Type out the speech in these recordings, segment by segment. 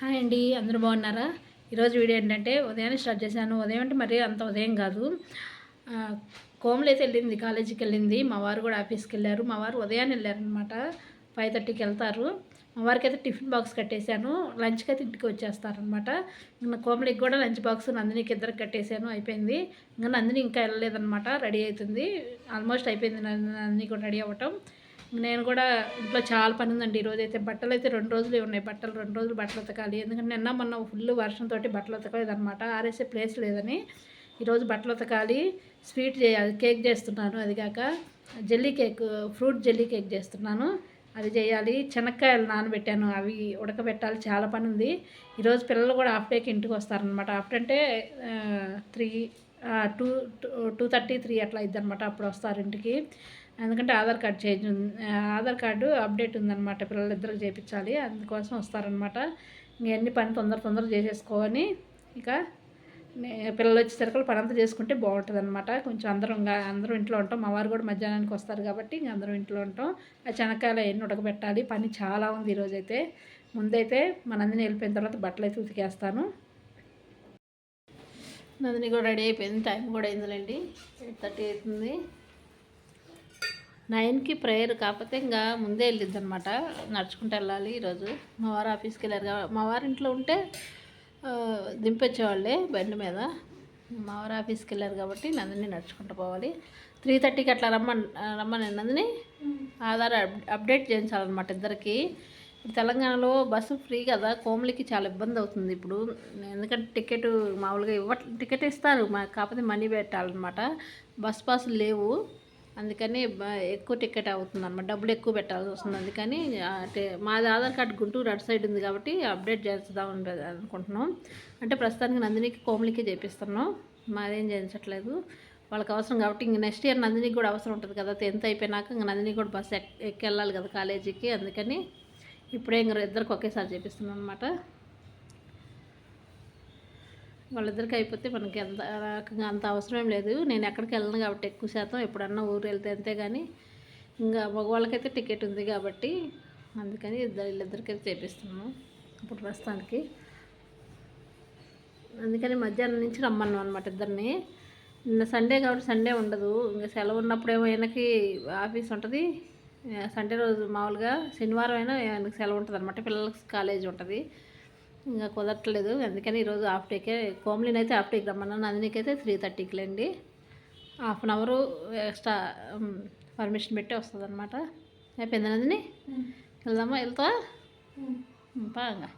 Hi అండి అందరూ బాగున్నారా? ఈరోజు వీడియో ఏంటంటే ఉదయాన్నే స్టార్ట్ చేశాను. ఉదయం అంటే మరీ అంత ఉదయం కాదు. ఆ, వెళ్ళింది కాలేజీకి వెళ్ళింది. మా వారు కూడా ఆఫీస్కి వెళ్ళారు. మా వారు ఉదయాన్నే వెళ్ళారనమాట ఫైవ్ థర్టీకి వెళ్తారు. మా వారికి అయితే టిఫిన్ బాక్స్ కట్టేశాను. లంచ్కి అయితే ఇంటికి వచ్చేస్తారనమాట ఇంకా కోమలికి కూడా లంచ్ బాక్స్ నందినికి ఇద్దరికి కట్టేశాను. అయిపోయింది. ఇంకా నందిని ఇంకా వెళ్ళలేదనమాట రెడీ అవుతుంది. ఆల్మోస్ట్ అయిపోయింది నందిని కూడా రెడీ అవ్వటం. నేను కూడా ఇంట్లో చాలా పని ఉందండి. ఈరోజు అయితే బట్టలు అయితే రెండు రోజులు ఉన్నాయి. బట్టలు రెండు రోజులు బట్టలు ఉతకాలి. ఎందుకంటే నిన్న మొన్న ఫుల్ వర్షంతో బట్టలు ఉతకలేదు అనమాట ఆరేసే ప్లేస్ లేదని ఈరోజు బట్టలు ఉతకాలి. స్వీట్ చేయాలి. కేక్ చేస్తున్నాను అది కాక jelly cake fruit jelly cake చేస్తున్నాను. అది చేయాలి. చెనక్కాయలు నానబెట్టాను. అవి ఉడకబెట్టాలి. చాలా పని ఉంది. ఈరోజు పిల్లలు కూడా హాఫ్ డేకి ఇంటికి వస్తారనమాట హాఫ్ అంటే three two two thirty three అట్లా అయిద్ది అనమాట అప్పుడు వస్తారు ఇంటికి. ఎందుకంటే ఆధార్ కార్డు చేంజ్ ఉంది ఆధార్ కార్డు అప్డేట్ ఉందన్నమాట. పిల్లలిద్దరికి చేయించాలి. అందుకోసం వస్తారనమాట ఇవన్నీ పని తొందర తొందర చేసేసుకొని ఇక పిల్లలు వచ్చేసరికి పని అంతా చేసుకుంటే బాగుంటుంది అనమాట కొంచెం అందరం అందరూ అందరం ఇంట్లో ఉంటాం. మా వారు కూడా మధ్యాహ్నానికి వస్తారు కాబట్టి ఇంక అందరం ఇంట్లో ఉంటాం. ఆ చెనక్కాయలు అవన్నీ ఉడకబెట్టాలి. పని చాలా ఉంది ఈరోజైతే. ముందైతే మన నందిని వెళ్ళిపోయిన తర్వాత బట్టలు అయితే ఉతికేస్తాను. నందిని కూడా రెడీ అయిపోయింది. టైం కూడా అయిందిలేండి. ఎయిట్ థర్టీ అవుతుంది. నైన్కి ప్రేయర్ కాకపోతే ఇంకా ముందే వెళ్ళిద్ది అనమాట నడుచుకుంటూ వెళ్ళాలి ఈరోజు. మా వారు ఆఫీస్కి వెళ్ళారు కాబట్టి మా వారి ఇంట్లో ఉంటే దింపొచ్చేవాళ్ళే బండి మీద. మా వారు ఆఫీస్కి వెళ్ళారు కాబట్టి నందిని నడుచుకుంటూ పోవాలి. త్రీ థర్టీకి అట్లా రమ్మని రమ్మని నందిని ఆధార్ అప్ అప్డేట్ చేయించాలన్నమాట ఇద్దరికి. తెలంగాణలో బస్సు ఫ్రీ కదా కోమలికి చాలా ఇబ్బంది అవుతుంది ఇప్పుడు. ఎందుకంటే టికెట్ మామూలుగా ఇవ్వ టికెట్ ఇస్తారు మా కాకపోతే మనీ పెట్టాలన్నమాట. బస్ పాసులు లేవు. అందుకని ఎక్కువ టికెట్ అవుతుంది అనమాట డబ్బులు ఎక్కువ పెట్టాల్సి వస్తుంది. అందుకని మాది ఆధార్ కార్డు గుంటూరు అటు సైడ్ ఉంది కాబట్టి అప్డేట్ చేద్దాం అని అనుకుంటున్నాం. అంటే ప్రస్తుతానికి నందినికి కోమలికి చేపిస్తున్నాం. మాదేం చేయించట్లేదు. వాళ్ళకి అవసరం కాబట్టి ఇంక నెక్స్ట్ ఇయర్ నందినికి కూడా అవసరం ఉంటుంది కదా. టెన్త్ అయిపోయినాక ఇంక నందిని కూడా బస్సు ఎక్ ఎక్కి వెళ్ళాలి కదా కాలేజీకి. అందుకని ఇప్పుడే ఇంక ఇద్దరికి ఒకేసారి చేపిస్తున్నాం అనమాట వాళ్ళిద్దరికి అయిపోతే మనకి ఎంత రకంగా అంత అవసరం ఏం లేదు. నేను ఎక్కడికి వెళ్ళను కాబట్టి ఎక్కువ శాతం ఎప్పుడన్నా ఊరు వెళ్తే అంతే కానీ ఇంకా మగవాళ్ళకైతే టికెట్ ఉంది కాబట్టి అందుకని ఇద్దరు వీళ్ళిద్దరికైతే చేపిస్తున్నాను ఇప్పుడు ప్రస్తుతానికి. అందుకని మధ్యాహ్నం నుంచి రమ్మన్నాం అనమాట ఇద్దరిని. నిన్న సండే కాబట్టి సండే ఉండదు. ఇంకా సెలవు ఉన్నప్పుడేమో ఈయనకి ఆఫీస్ ఉంటుంది. సండే రోజు మామూలుగా శనివారం అయినా ఆయనకి సెలవు ఉంటుంది అనమాట పిల్లలకి కాలేజ్ ఉంటుంది. ఇంకా కుదరట్లేదు. అందుకని ఈరోజు హాఫ్ డేకే కోమ్లిన్ అయితే హాఫ్ డేకి రమ్మన్నాను. నందినికి అయితే త్రీ థర్టీకి లేండి. Half an hour extra permission పెట్టి వస్తుంది అనమాట అయిపోయింది నందిని? వెళ్దామా? వెళ్తావా? బాగా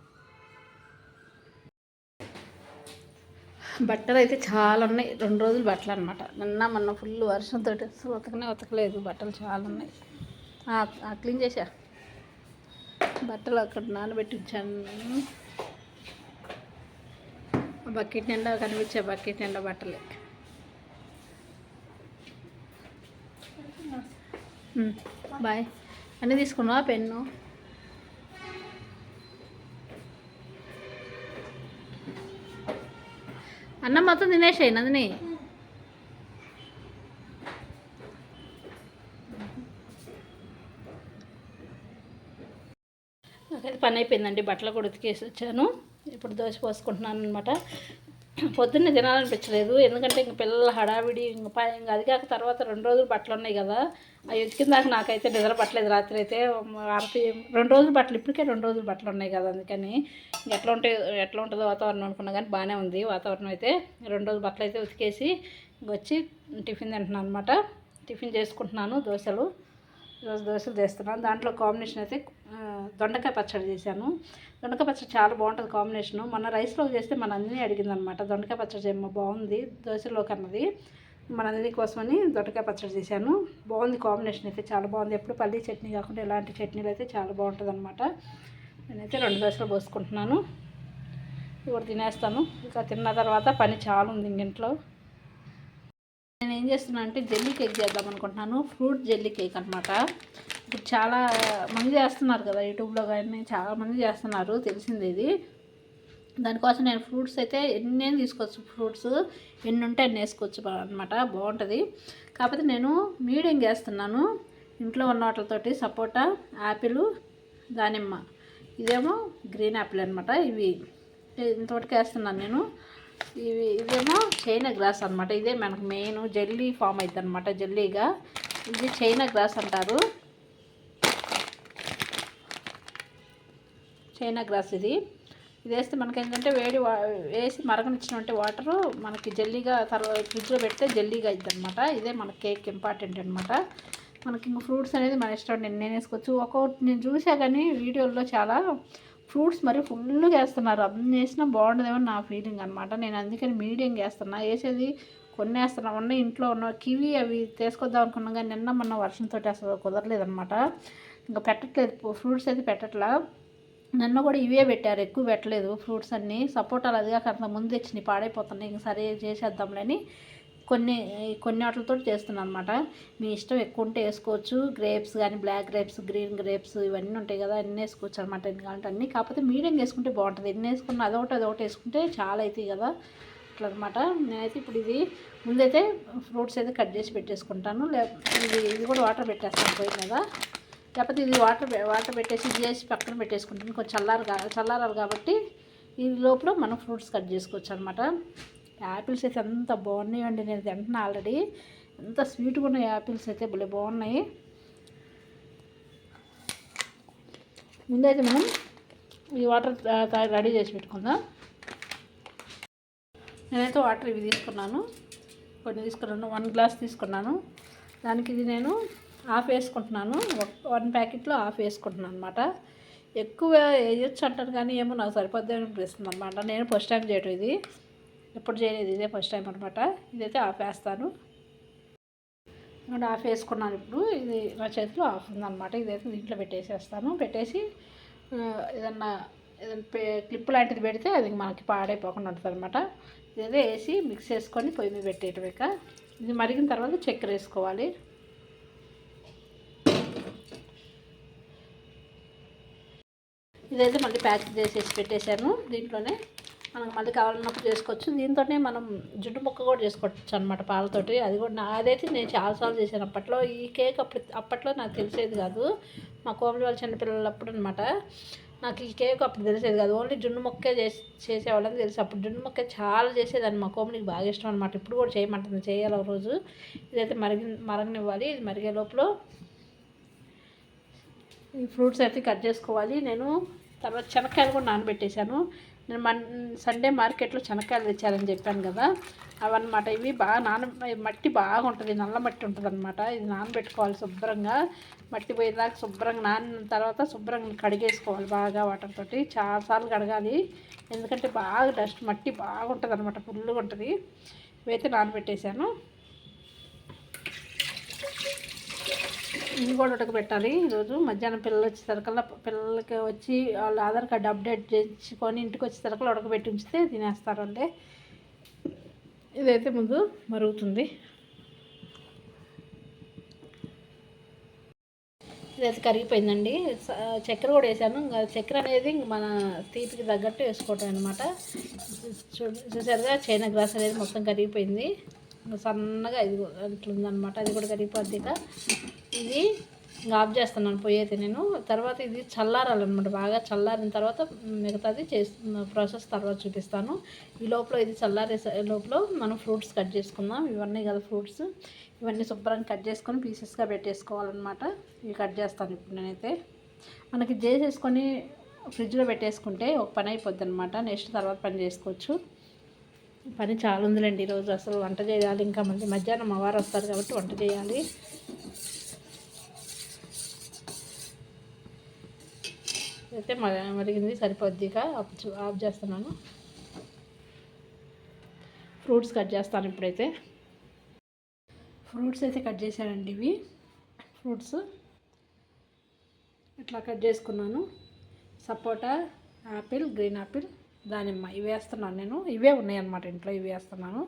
బట్టలు అయితే చాలా ఉన్నాయి. రెండు రోజులు బట్టలు అనమాట నిన్న మొన్న ఫుల్ వర్షంతో అసలు ఉతకనే ఉతకలేదు. బట్టలు చాలా ఉన్నాయి. క్లీన్ చేశా. బట్టలు అక్కడ నానబెట్టి ఉంచాను ఆ బకెట్ నిండా కనిపించే బకెట్ నిండా బట్టలే. బాయ్. అన్నీ తీసుకున్నావా పెన్ను? అన్నం మొత్తం తినేసాయి నందిని. నాకైతే పని అయిపోయిందండి బట్టలు కూడా ఉతికేసి వచ్చాను. ఇప్పుడు దోశ పోసుకుంటున్నాను అనమాట పొద్దున్నే తినాలనిపించలేదు. ఎందుకంటే ఇంక పిల్లల హడావిడి ఇంక పై ఇంక అది కాక తర్వాత రెండు రోజులు బట్టలు ఉన్నాయి కదా. అవి ఉతికిన దాకా నాకైతే నిద్ర పట్టలేదు రాత్రి అయితే. ఆరతి రెండు రోజులు బట్టలు ఇప్పటికే రెండు రోజులు బట్టలు ఉన్నాయి కదా అందుకని. ఎట్లా ఉంటే ఎట్లా ఉంటుందో వాతావరణం అనుకున్నా కానీ బాగానే ఉంది. వాతావరణం అయితే రెండు రోజులు బట్టలు అయితే ఉతికేసి వచ్చి టిఫిన్ తింటున్నాను అనమాట టిఫిన్ చేసుకుంటున్నాను దోశలు. ఈరోజు దోశలు చేస్తున్నాను. దాంట్లో కాంబినేషన్ అయితే దొండకాయ పచ్చడి చేశాను. దొండకాయ పచ్చడి చాలా బాగుంటుంది కాంబినేషను మన రైస్లో చేస్తే మన అన్నీ అడిగింది అనమాట దొండకాయ పచ్చడి చేయమ్మ బాగుంది దోశలోకి అన్నది. మన అన్ని కోసమని దొండకాయ పచ్చడి చేశాను. బాగుంది కాంబినేషన్ అయితే చాలా బాగుంది. ఎప్పుడు పల్లీ చట్నీ కాకుండా ఇలాంటి చట్నీలు అయితే చాలా బాగుంటుంది అనమాట నేనైతే రెండు దోశలు పోసుకుంటున్నాను. ఇప్పుడు తినేస్తాను. ఇంకా తిన్న తర్వాత పని చాలా ఉంది ఇంక ఇంట్లో నేను ఏం చేస్తున్నా అంటే జెల్లీ కేక్ చేద్దాం అనుకుంటున్నాను. ఫ్రూట్ జెల్లీ కేక్ అనమాట ఇప్పుడు చాలా మంది చేస్తున్నారు కదా యూట్యూబ్లో కానీ చాలా మంది చేస్తున్నారు తెలిసింది ఇది. దానికోసం నేను ఫ్రూట్స్ అయితే ఎన్ని తీసుకోవచ్చు. ఫ్రూట్స్ ఎన్ని ఉంటే అన్ని వేసుకోవచ్చు అనమాట బాగుంటుంది. కాకపోతే నేను మీడియం చేస్తున్నాను. ఇంట్లో ఉన్న వాటితోటి సపోటా యాపిల్ దానిమ్మ. ఇదేమో గ్రీన్ యాపిల్ అనమాట ఇవి. ఇంతవరకు వేస్తున్నాను నేను. ఇవి ఇదేమో చైనా గ్రాస్ అనమాట ఇదే మనకు మెయిన్ జల్లీ ఫామ్ అవుతుంది అనమాట జల్లీగా. ఇది చైనా గ్రాస్ అంటారు. చైనా గ్రాస్ ఇది. ఇది వేస్తే మనకి ఏంటంటే వేడి వా వేసి మరగనిచ్చినటువంటి వాటరు మనకి జల్లీగా తర్వాత ఫ్రిడ్జ్లో పెడితే జల్లీగా అవుతుంది అనమాట ఇదే మన కేక్ ఇంపార్టెంట్ అనమాట మనకి ఇంక ఫ్రూట్స్ అనేది మన ఇష్టం. నేను నేను వేసుకోవచ్చు ఒక్కొక్కటి నేను చూసా కానీ వీడియోల్లో చాలా ఫ్రూట్స్ మరి ఫుల్గా వేస్తున్నారు. అన్ని వేసినా బాగుండదేమో నా ఫీలింగ్ అనమాట నేను అందుకని మీడియం వేస్తున్నా వేసేది కొన్ని వేస్తున్నా ఉన్న ఇంట్లో ఉన్న కివి అవి తీసుకొద్దాం అనుకున్నాం కానీ నిన్న మొన్న వర్షంతో అసలు కుదరలేదనమాట ఇంకా పెట్టట్లేదు. ఫ్రూట్స్ అయితే పెట్టట్లా. నన్ను కూడా ఇవే పెట్టారు. ఎక్కువ పెట్టలేదు. ఫ్రూట్స్ అన్నీ. సపోటాలు అదిగా అంత ముందు తెచ్చినాయి. పాడైపోతున్నాయి. ఇంక సరే చేసేద్దాంలేని కొన్ని కొన్ని వాటితో చేస్తున్నాను అనమాట మీ ఇష్టం ఎక్కువ ఉంటే వేసుకోవచ్చు. గ్రేప్స్ కానీ బ్లాక్ గ్రేప్స్ గ్రీన్ గ్రేప్స్ ఇవన్నీ ఉంటాయి కదా అన్నీ వేసుకోవచ్చు అనమాట. ఎందుకంటే అన్నీ కాకపోతే మీడియం వేసుకుంటే బాగుంటుంది. ఎన్ని వేసుకున్న అదొకటి అదొకటి వేసుకుంటే చాలా అవుతాయి కదా అట్లా అనమాట నేనైతే ఇప్పుడు ఇది ముందైతే ఫ్రూట్స్ అయితే కట్ చేసి పెట్టేసుకుంటాను. లేకపోతే ఇది ఇది కూడా వాటర్ పెట్టేస్తాను పోయి కదా లేకపోతే ఇది వాటర్ వాటర్ పెట్టేసి ఇది చేసి పక్కన పెట్టేసుకుంటాను. కొంచెం చల్లారు చల్లారాలి కాబట్టి ఈ లోపల మనం ఫ్రూట్స్ కట్ చేసుకోవచ్చు అనమాట. యాపిల్స్ అయితే ఎంత బాగున్నాయండి. నేను తింటున్నా ఆల్రెడీ. ఎంత స్వీట్గా ఉన్నాయి యాపిల్స్ అయితే. భలే బాగున్నాయి. ముందైతే మనం ఈ వాటర్ రెడీ చేసి పెట్టుకుందాం. నేనైతే వాటర్ ఇవి తీసుకున్నాను. కొన్ని తీసుకున్నాను. వన్ గ్లాస్ తీసుకున్నాను. దానికి ఇది నేను హాఫ్ వేసుకుంటున్నాను. వన్ ప్యాకెట్లో హాఫ్ వేసుకుంటున్నాను అనమాట ఎక్కువ వేయచ్చు అంటారు కానీ ఏమో నాకు సరిపోద్ది అనిపిస్తుంది అనమాట నేను ఫస్ట్ టైం చేయటం ఇది. ఎప్పుడు చేయలేదు ఇదే ఫస్ట్ టైం అనమాట ఇదైతే ఆఫ్ వేస్తాను. ఇక్కడ ఆఫ్ వేసుకున్నాను ఇప్పుడు. ఇది నా చేతిలో ఆఫ్ ఉందన్నమాట. ఇదైతే దీంట్లో పెట్టేసేస్తాను. పెట్టేసి ఏదన్నా ఏదైనా క్లిప్ లాంటిది పెడితే అది మనకి పాడైపోకుండా ఉంటుంది అనమాట ఇదే వేసి మిక్స్ చేసుకొని పొయ్యి మీద పెట్టేయటం ఇక. ఇది మరిగిన తర్వాత చక్కెర వేసుకోవాలి. ఇదైతే మళ్ళీ ప్యాక్ చేసేసి పెట్టేశాను దీంట్లోనే. మనకు మళ్ళీ కావాలన్నప్పుడు చేసుకోవచ్చు. దీంతోనే మనం జుట్టు ముక్క కూడా చేసుకోవచ్చు అనమాట పాలతోటి. అది కూడా నా అదైతే నేను చాలాసార్లు చేశాను. అప్పట్లో ఈ కేక్ అప్పుడు అప్పట్లో నాకు తెలిసేది కాదు. మా కోమలి వాళ్ళ చిన్నపిల్లలప్పుడు అనమాట నాకు ఈ కేక్ అప్పుడు తెలిసేది కాదు. ఓన్లీ జున్ను మొక్కే చేసి చేసేవాళ్ళని తెలుసు. అప్పుడు జున్ను మొక్క చాలా చేసేదాన్ని. మా కోమలికి బాగా ఇష్టం అనమాట ఇప్పుడు కూడా చేయమంటుంది. చేయాలి ఒక రోజు. ఇదైతే మరిగి మరగనివ్వాలి. ఇది మరిగే లోపల ఈ ఫ్రూట్స్ అయితే కట్ చేసుకోవాలి. నేను తర్వాత శనక్కాయలు కూడా నానబెట్టేశాను. నేను మన్ సండే మార్కెట్లో శనక్కాయలు తెచ్చారని చెప్పాను కదా అవన్నమాట. ఇవి బాగా నాన మట్టి బాగా ఉంటుంది నల్ల మట్టి ఉంటుంది అనమాట ఇది నానబెట్టుకోవాలి శుభ్రంగా. మట్టి పోయేదాకా శుభ్రంగా నానిన తర్వాత శుభ్రంగా కడిగేసుకోవాలి బాగా వాటర్ తోటి. చాలాసార్లు కడగాలి. ఎందుకంటే బాగా డస్ట్ మట్టి బాగుంటుంది అనమాట ఫుల్గా ఉంటుంది ఇవైతే నానబెట్టేశాను. ఇవి కూడా ఉడకబెట్టాలి ఈరోజు మధ్యాహ్నం పిల్లలు వచ్చేసరికల్లా పిల్లలకి వచ్చి వాళ్ళ ఆధార్ కార్డు అప్డేట్ చేసుకొని ఇంటికి వచ్చేసరికల్లా ఉడకబెట్టి ఉంచితే తినేస్తారు అంటే ఇదైతే ముందు మరుగుతుంది. ఇదైతే కరిగిపోయిందండి. చక్కెర కూడా వేసాను. ఇంకా చక్కెర అనేది మన తీపికి తగ్గట్టు వేసుకోవటం అనమాట చూసారుగా చైనా గ్లాస్ అనేది మొత్తం కరిగిపోయింది. సన్నగా ఇది అట్లుందనమాట. అది కూడా కరిగిపోద్ది ఇది ఇంకా ఆఫ్ చేస్తున్నాను పొయ్యి అయితే నేను. తర్వాత ఇది చల్లారాలన్నమాట బాగా. చల్లారిన తర్వాత మిగతాది చేస్తున్న ప్రాసెస్ తర్వాత చూపిస్తాను. ఈ లోపల ఇది చల్లారే లోపల మనం ఫ్రూట్స్ కట్ చేసుకుందాం. ఇవన్నీ కదా ఫ్రూట్స్. ఇవన్నీ శుభ్రంగా కట్ చేసుకొని పీసెస్గా పెట్టేసుకోవాలన్నమాట ఇవి కట్ చేస్తాను ఇప్పుడు నేనైతే. మనకి చేసేసుకొని ఫ్రిడ్జ్లో పెట్టేసుకుంటే ఒక పని అయిపోద్ది అనమాట నెక్స్ట్ తర్వాత పని చేసుకోవచ్చు. పని చాలా ఉందిలేండి ఈరోజు. అసలు వంట చేయాలి. ఇంకా మళ్ళీ మధ్యాహ్నం మా వారు వస్తారు కాబట్టి వంట చేయాలి. అయితే మరిగింది సరిపోద్దిగా ఆఫ్ చేస్తున్నాను. ఫ్రూట్స్ కట్ చేస్తాను ఇప్పుడైతే. ఫ్రూట్స్ అయితే కట్ చేశానండి ఇవి. ఫ్రూట్స్ ఇట్లా కట్ చేసుకున్నాను. సపోటా యాపిల్ గ్రీన్ యాపిల్ దానిమ్మ ఇవి వేస్తున్నాను నేను. ఇవే ఉన్నాయి అనమాట ఇంట్లో ఇవి వేస్తున్నాను.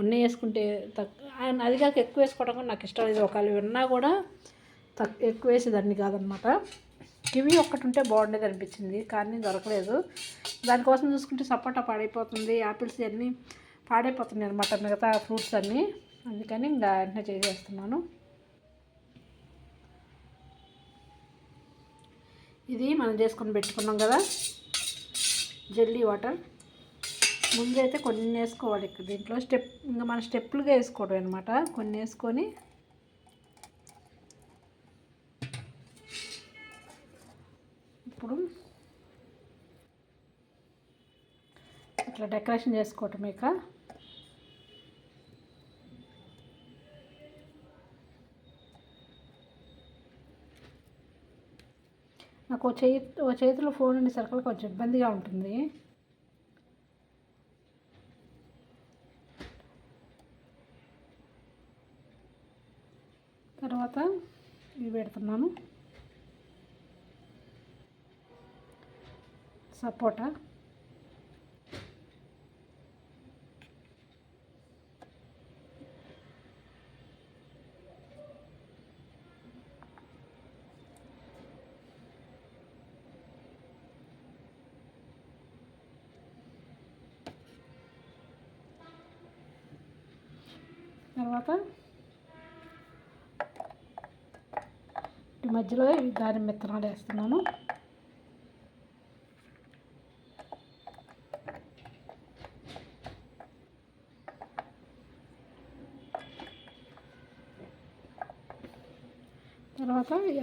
ఉన్నాయి వేసుకుంటే తక్కువ అది కాక ఎక్కువ వేసుకోవడం కూడా నాకు ఇష్టం. లేదు ఒకవేళ ఉన్నా కూడా తక్కువ ఎక్కువ వేసేదాన్ని కాదనమాట కివి ఒక్కటి ఉంటే బాగుండేది అనిపించింది కానీ దొరకలేదు. దానికోసం చూసుకుంటే సపోటా పాడైపోతుంది యాపిల్స్ అన్నీ పాడైపోతున్నాయి అనమాట మిగతా ఫ్రూట్స్ అన్నీ. అందుకని ఇంకా వెంటనే చేసేస్తున్నాను. ఇది మనం చేసుకొని పెట్టుకున్నాం కదా. Jelly water. ముందైతే కొన్ని వేసుకోవాలి దీంట్లో. స్టెప్ ఇంకా మన స్టెప్పులుగా వేసుకోవడం అనమాట కొన్ని వేసుకొని ఇప్పుడు ఇట్లా డెకరేషన్ చేసుకోవటం ఇక. మనకు చేయి ఓ చేతిలో ఫోన్ ఉండేసరికి కొంచెం ఇబ్బందిగా ఉంటుంది. తర్వాత ఇవి పెడుతున్నాను. సపోటా తర్వాత ఈ మధ్యలో ఈ దానిమ్మ విత్తనాలు వేస్తున్నాను తర్వాత ఈ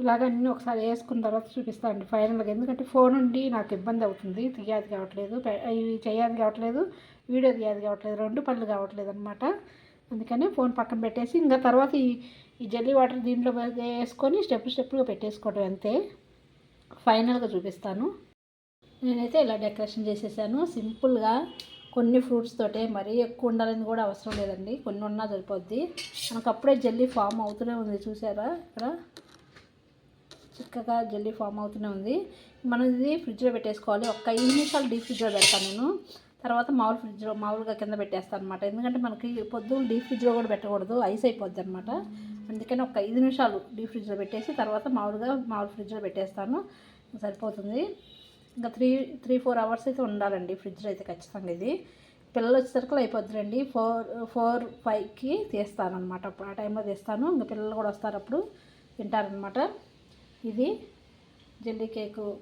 ఇలాగ అన్నీ ఒకసారి వేసుకున్న తర్వాత చూపిస్తాను ఫైనల్గా ఎందుకంటే ఫోన్ ఉండి నాకు ఇబ్బంది అవుతుంది. తీయాది కావట్లేదు. ఇవి చేయాది కావట్లేదు. వీడియో తీయాది కావట్లేదు. రెండు పనులు కావట్లేదు అనమాట అందుకని ఫోన్ పక్కన పెట్టేసి ఇంకా తర్వాత ఈ ఈ జల్లీ వాటర్ దీంట్లో వేసుకొని స్టెప్ స్టెప్గా పెట్టేసుకోవడం అంతే. ఫైనల్గా చూపిస్తాను. నేనైతే ఇలా డెకరేషన్ చేసేసాను. సింపుల్గా కొన్ని ఫ్రూట్స్ తోటే మరీ ఎక్కువ ఉండాలని కూడా అవసరం లేదండి. కొన్ని ఉన్నా సరిపోద్ది. మనకు అప్పుడే జల్లీ ఫామ్ అవుతూనే ఉంది. చూసారా? ఇక్కడ చిక్కగా జల్లీ ఫామ్ అవుతూనే ఉంది. మనం ఇది ఫ్రిడ్జ్లో పెట్టేసుకోవాలి. ఒక ఐదు నిమిషాలు డీప్ ఫ్రిడ్జ్లో పెడతాను నేను. తర్వాత మామూలు ఫ్రిడ్జ్లో మామూలుగా కింద పెట్టేస్తాను అనమాట ఎందుకంటే మనకి పొద్దున్న డీప్ ఫ్రిడ్జ్లో కూడా పెట్టకూడదు. ఐస్ అయిపోద్ది అనమాట అందుకని ఒక ఐదు నిమిషాలు డీప్ ఫ్రిడ్జ్లో పెట్టేసి తర్వాత మామూలుగా మామూలు ఫ్రిడ్జ్లో పెట్టేస్తాను. సరిపోతుంది. ఇంకా త్రీ త్రీ ఫోర్ అవర్స్ అయితే ఉండాలండి ఫ్రిడ్జ్లో అయితే ఖచ్చితంగా ఇది. పిల్లలు వచ్చేసరికి అయిపోద్దిలేండి. ఫోర్ ఫోర్ ఫైవ్కి తీస్తాను అనమాట అప్పుడు ఆ టైంలో తీస్తాను. ఇంకా పిల్లలు కూడా వస్తారు అప్పుడు తింటారనమాట ఇది జెల్లీ కేకు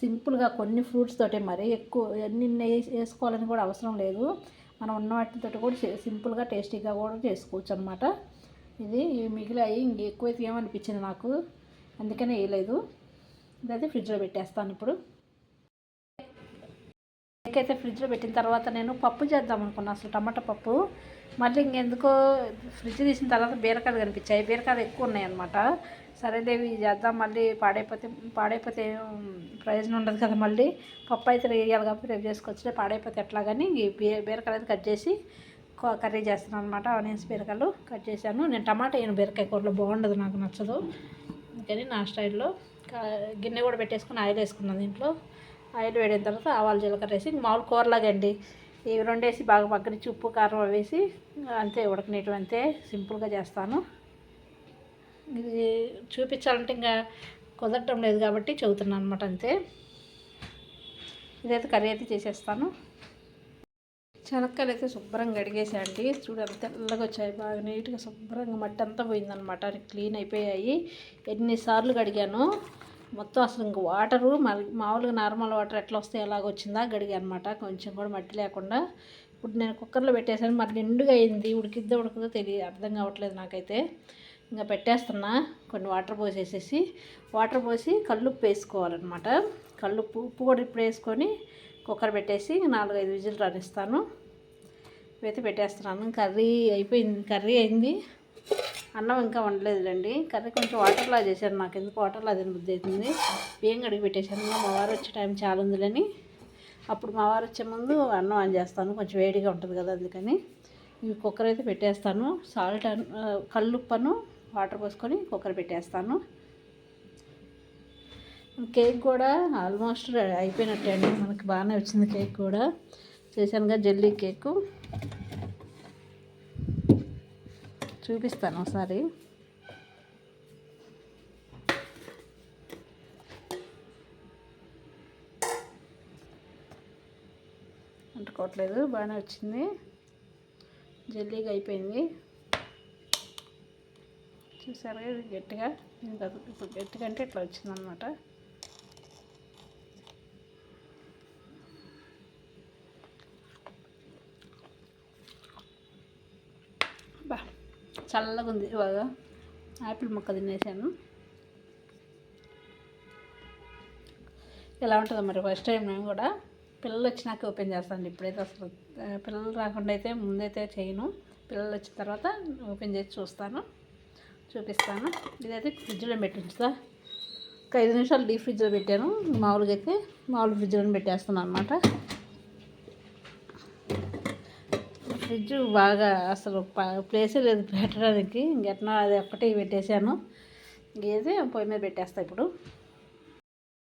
సింపుల్గా కొన్ని ఫ్రూట్స్ తోటే మరీ ఎక్కువ ఎన్ని వేసి- వేసుకోవాలని కూడా అవసరం లేదు. మనం ఉన్న వాటితో కూడా సింపుల్గా టేస్టీగా కూడా చేసుకోవచ్చు అనమాట ఇది మిగిలాయి ఇంక ఎక్కువైతే ఏమనిపించింది నాకు? అందుకనే వేయలేదు. ఇదైతే ఫ్రిడ్జ్లో పెట్టేస్తాను ఇప్పుడు. అయితే ఫ్రిడ్జ్లో పెట్టిన తర్వాత నేను పప్పు చేద్దాం అనుకున్నాను అసలు టమాటా పప్పు. మళ్ళీ ఇంకెందుకో ఫ్రిడ్జ్ తీసిన తర్వాత బీరకాయలు కనిపించాయి. బీరకాయలు ఎక్కువ ఉన్నాయన్నమాట. సరేలేవి చేద్దాం మళ్ళీ పాడైపోతే పాడైపోతే ప్రయోజనం ఉండదు కదా మళ్ళీ. పప్పు అయితే వేయాలి కాబట్టి రేపు చేసుకొచ్చి పాడైపోతే ఎట్లా కానీ ఈ బీ బీరకాయలు అయితే కట్ చేసి కర్రీ చేస్తున్నాను అనమాట ఆనియన్స్ బీరకాయలు కట్ చేశాను. నేను టమాటా వేయను బీరకాయ కూరలో బాగుండదు నాకు నచ్చదు. అందుకని నా స్టైల్లో కా- గిన్నె కూడా పెట్టేసుకుని ఆయిల్ వేసుకున్నాను దీంట్లో. ఆయిల్ వేడిన తర్వాత ఆవాలు జీలకర్ర వేసి మామూలు కూరలాగా అండి. ఇవి రెండు వేసి బాగా పక్కన ఉప్పు కారం వేసి అంతే ఉడకనేటివి అంతే సింపుల్గా చేస్తాను. ఇది చూపించాలంటే ఇంకా కుదరటం లేదు కాబట్టి చెబుతున్నాను అనమాట అంతే. ఇదైతే కర్రీ అయితే చేసేస్తాను. శనక్కాయలు అయితే శుభ్రంగా కడిగేసాయండి అంత తెల్లగా వచ్చాయి. బాగా నీట్గా శుభ్రంగా మట్టి అంతా పోయిందనమాట క్లీన్ అయిపోయాయి. ఎన్నిసార్లు కడిగాను. మొత్తం అసలు ఇంక వాటరు మామూలుగా నార్మల్ వాటర్ ఎట్లా వస్తే ఎలాగ వచ్చిందా గడిగా అనమాట కొంచెం కూడా మట్టి లేకుండా. ఇప్పుడు నేను కుక్కర్లో పెట్టేసాను. మరి నిండుగా అయింది. ఉడికిద్దో ఉడకదో తెలియదు అర్థం కావట్లేదు నాకైతే. ఇంకా పెట్టేస్తున్నా కొన్ని వాటర్ పోసేసేసి. వాటర్ పోసి కల్లుప్పు వేసుకోవాలన్నమాట. కల్లుప్పు ఉప్పు కూడా ఇప్పుడు వేసుకొని కుక్కర్ పెట్టేసి నాలుగైదు విజిల్ రానిస్తాను. ఇవైతే పెట్టేస్తున్నాను. కర్రీ అయిపోయింది కర్రీ అయింది. అన్నం ఇంకా వండలేదులేండి. కర్రీ కొంచెం వాటర్లా చేశాను నాకు. ఎందుకు వాటర్లా తినబుద్ధి అవుతుంది? బియ్యం కడిగి పెట్టేశాను. మా వారు వచ్చే టైం చాలా ఉందిలేని అప్పుడు మా వారు వచ్చే ముందు అన్నం ఆన్ చేస్తాను. కొంచెం వేడిగా ఉంటుంది కదా అందుకని. ఇవి కుక్కర్ అయితే పెట్టేస్తాను. సాల్ట్ అన్- కల్లుప్పను వాటర్ పోసుకొని కుక్కర్ పెట్టేస్తాను. కేక్ కూడా ఆల్మోస్ట్ అయిపోయినట్టే అండి. మనకి బాగానే వచ్చింది కేక్ కూడా. చేశానుగా జల్లీ కేకు. చూపిస్తాను ఒకసారి. అంటుకోవట్లేదు బాగానే వచ్చింది. జల్లీగా అయిపోయింది. చూసారా ఇది గట్టిగా. ఇంకా ఇప్పుడు గట్టిగా అంటే ఇట్లా వచ్చిందనమాట బా చల్లగా ఉంది బాగా ఆపిల్ మొక్క తినేసాను. ఎలా ఉంటుందో మరి ఫస్ట్ టైం నేను కూడా. పిల్లలు వచ్చినాక ఓపెన్ చేస్తాను ఇప్పుడైతే అసలు. పిల్లలు రాకుండా అయితే ముందైతే చేయను. పిల్లలు వచ్చిన తర్వాత ఓపెన్ చేసి చూస్తాను. చూపిస్తాను. ఇదైతే ఫ్రిడ్జ్లో పెట్టించుతా ఒక ఐదు నిమిషాలు డీప్ ఫ్రిడ్జ్లో పెట్టాను. మామూలుగా అయితే మామూలు ఫ్రిడ్జ్లో పెట్టేస్తున్నాను అనమాట ఫ్రిడ్జ్ బాగా అసలు ప- ప్లేసే లేదు పెట్టడానికి. ఇంకెట్నా అది ఒక్కటే పెట్టేశాను. ఇంకేది పొయ్యి మీద పెట్టేస్తా ఇప్పుడు.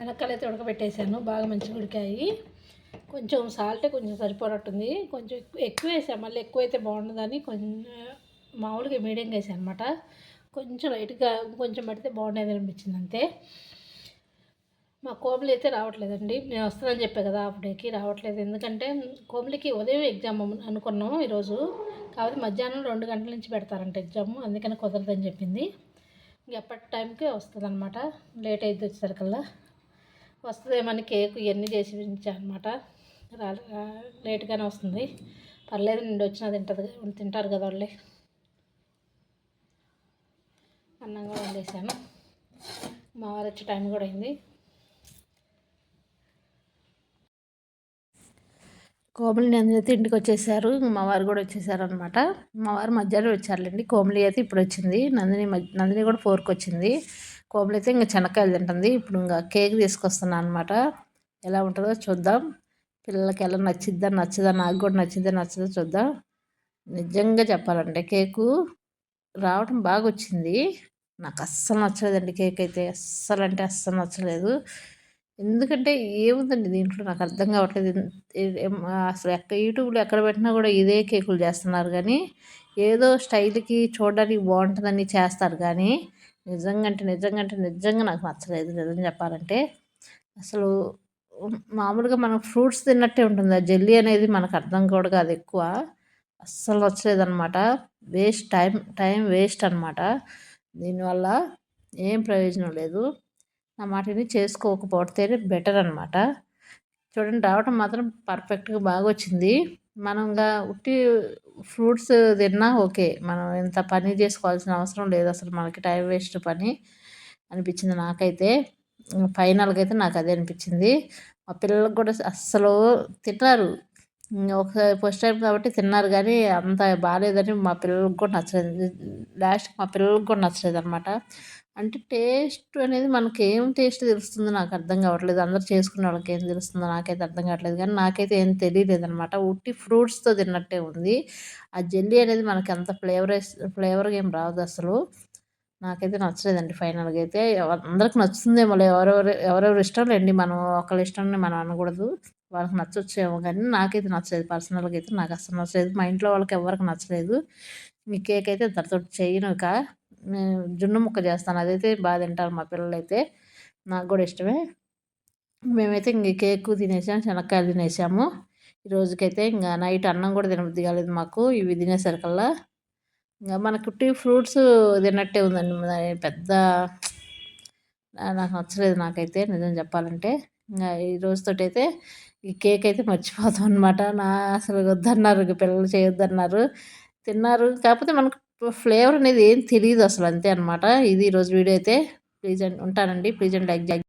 వెనకాల అయితే ఉడకబెట్టేశాను. బాగా మంచిగా ఉడికాయి. కొంచెం సాల్ట్ కొంచెం సరిపోనట్టుంది. కొంచెం ఎక్కువ ఎక్కువ వేసాను మళ్ళీ ఎక్కువ అయితే బాగుండదని కొంచెం మామూలుగా మీడియంగా వేసాను అనమాట కొంచెం లైట్గా కొంచెం పడితే బాగుండేది అనిపించింది అంతే. మా కోమలి అయితే రావట్లేదండి. నేను వస్తానని చెప్పే కదా అప్పటికి రావట్లేదు. ఎందుకంటే కోమలికి ఉదయం ఎగ్జామ్ అనుకున్నాం ఈరోజు. కాబట్టి మధ్యాహ్నం రెండు గంటల నుంచి పెడతారంట ఎగ్జామ్. అందుకని కుదరదని చెప్పింది. ఎప్పటి టైంకి వస్తుంది అనమాట లేట్ అయితే వచ్చేసరికల్లా. వస్తుందేమని కేక్ ఇవన్నీ చేసి అనమాట రా లేట్గానే వస్తుంది. పర్లేదు నిండి వచ్చినా తింటుంది తింటారు కదా వాళ్ళే. అన్నం కూడా వండేసాను. మా వారు వచ్చే టైం కూడా అయింది. కోమలిని అందరైతే ఇంటికి వచ్చేసారు. మా వారు కూడా వచ్చేసారు అనమాట మా వారు మధ్యాహ్నం వచ్చారులేండి. కోమలి అయితే ఇప్పుడు వచ్చింది. నందిని మధ్య- నందిని కూడా ఫోర్కి వచ్చింది. కోమలి అయితే ఇంకా శనక్కాయలు తింటుంది. ఇప్పుడు ఇంకా కేక్ తీసుకొస్తున్నాను అనమాట ఎలా ఉంటుందో చూద్దాం. పిల్లలకి ఎలా నచ్చిద్దా నచ్చదా నాకు కూడా నచ్చిద్దా నచ్చదా చూద్దాం. నిజంగా చెప్పాలంటే కేకు రావడం బాగా వచ్చింది. నాకు అస్సలు నచ్చలేదండి కేక్ అయితే అస్సలు అంటే అస్సలు నచ్చలేదు. ఎందుకంటే ఏముందండి దీంట్లో? నాకు అర్థం కావట్లేదు. అసలు ఎక్కడ యూట్యూబ్లో ఎక్కడ పెట్టినా కూడా ఇదే కేకులు చేస్తున్నారు కానీ ఏదో స్టైల్కి చూడడానికి బాగుంటుందని చేస్తారు కానీ నిజంగా అంటే నిజంగా అంటే నిజంగా నాకు నచ్చలేదు నిజం చెప్పాలంటే. అసలు మామూలుగా మనం ఫ్రూట్స్ తిన్నట్టే ఉంటుంది. ఆ జెల్లీ అనేది మనకు అర్థం కూడా కాదు ఎక్కువ. అస్సలు నచ్చలేదు అనమాట వేస్ట్ టైం టైం వేస్ట్ అనమాట దీనివల్ల ఏం ప్రయోజనం లేదు. నా మాటని చేసుకోకపోతేనే బెటర్ అనమాట చూడండి రావటం మాత్రం పర్ఫెక్ట్గా బాగా వచ్చింది మనంగా ఉట్టి ఫ్రూట్స్ తిన్నా ఓకే. మనం ఇంత పని చేసుకోవాల్సిన అవసరం లేదు. అసలు మనకి టైం వేస్ట్ పని అనిపించింది నాకైతే. ఫైనల్గా అయితే నాకు అదే అనిపించింది. మా పిల్లలకు కూడా అస్సలు తిన్నారు ఒక ఫస్ట్ టైం కాబట్టి తిన్నారు కానీ అంత బాగాలేదని మా పిల్లలకు కూడా నచ్చలేదు. లాస్ట్ మా పిల్లలకు కూడా నచ్చలేదు అనమాట అంటే టేస్ట్ అనేది మనకి ఏం టేస్ట్ తెలుస్తుందో నాకు అర్థం కావట్లేదు. అందరు చేసుకునే వాళ్ళకి ఏం తెలుస్తుందో నాకైతే అర్థం కావట్లేదు కానీ నాకైతే ఏం తెలియలేదు అనమాట ఉట్టి ఫ్రూట్స్తో తిన్నట్టే ఉంది. ఆ జెల్లీ అనేది మనకి అంత ఫ్లేవర్ ఫ్లేవర్గా ఏం రాదు అసలు. నాకైతే నచ్చలేదండి ఫైనల్గా అయితే. అందరికి నచ్చుతుందేమో ఎవరెవరు ఎవరెవరు ఇష్టం లేండి మనం ఒకళ్ళ ఇష్టం మనం అనకూడదు. వాళ్ళకి నచ్చొచ్చేమో కానీ నాకైతే నచ్చలేదు. పర్సనల్గా అయితే నాకు అసలు నచ్చలేదు. మా ఇంట్లో వాళ్ళకి ఎవరికి నచ్చలేదు. మీ కేక్ అయితే దాంతో చేయను ఇక. జున్ను ముక్క చేస్తాను. అదైతే బాగా తింటారు మా పిల్లలు అయితే నాకు కూడా ఇష్టమే. మేమైతే ఇంక కేక్ తినేసాము శనక్కాయలు తినేసాము. ఈ రోజుకైతే ఇంకా నైట్ అన్నం కూడా తినబుద్ధి కాలేదు మాకు. ఇవి తినేసరికల్లా ఇంకా మనకు టీ ఫ్రూట్స్ తిన్నట్టే ఉందండి. పెద్ద నాకు నచ్చలేదు నాకైతే నిజం చెప్పాలంటే. ఇంకా ఈ రోజుతోటి అయితే ఈ కేక్ అయితే మర్చిపోతాం అనమాట నా అసలు వద్దన్నారు ఇంక పిల్లలు చేయొద్దన్నారు. తిన్నారు. కాకపోతే మనకు ఫ్లేవర్ అనేది ఏం తెలియదు అసలు అంతే అనమాట ఇది ఈరోజు వీడియో అయితే. ప్లీజ్ అండ్ ఉంటానండి. Please and like